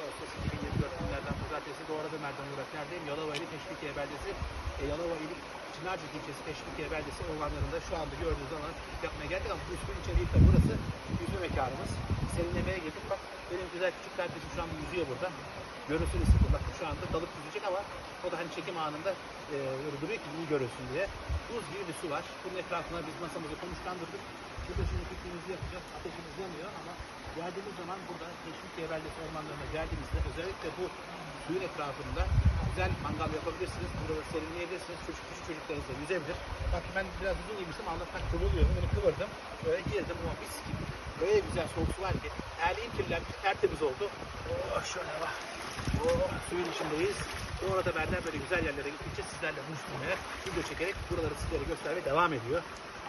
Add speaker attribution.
Speaker 1: Ağustos 2024 günlerden pazartesi doğru Ömer'den Murat Neredeyim? Yalova ili Teşvikiye Beldesi, e, Yalova ili Çınarcık ilçesi Teşvikiye Beldesi ormanlarında şu anda gördüğünüz zaman yapmaya geldik ama bu üstün içeriği de burası yüzme mekanımız. Serinlemeye girdik. Bak benim güzel küçük kardeşim şu an yüzüyor burada. Görünsün istedim. Bakın şu anda dalıp yüzecek ama o da hani çekim anında e, duruyor ki iyi görünsün diye. Buz gibi bir su var. Bunun etrafına biz masamızı konuşlandırdık. Burada şimdi geldiğimiz zaman burada Teşvikiye Beldesi ormanlarına geldiğimizde özellikle bu suyun etrafında güzel mangal yapabilirsiniz. Burada serinleyebilirsiniz. Çocuk küçük çocuklarınız da yüzebilir. Bak ben biraz uzun giymiştim anlatmak kıvırlıyorum. Bunu kıvırdım. Böyle girdim ama mis gibi. Böyle güzel soğuk su var ki. Erliğin kirlenmiş tertemiz oldu. Oh şöyle bak. Oh suyun içindeyiz. Bu arada benden böyle güzel yerlere gittikçe sizlerle buluşturmaya, video çekerek buraları sizlere göstermeye devam ediyor.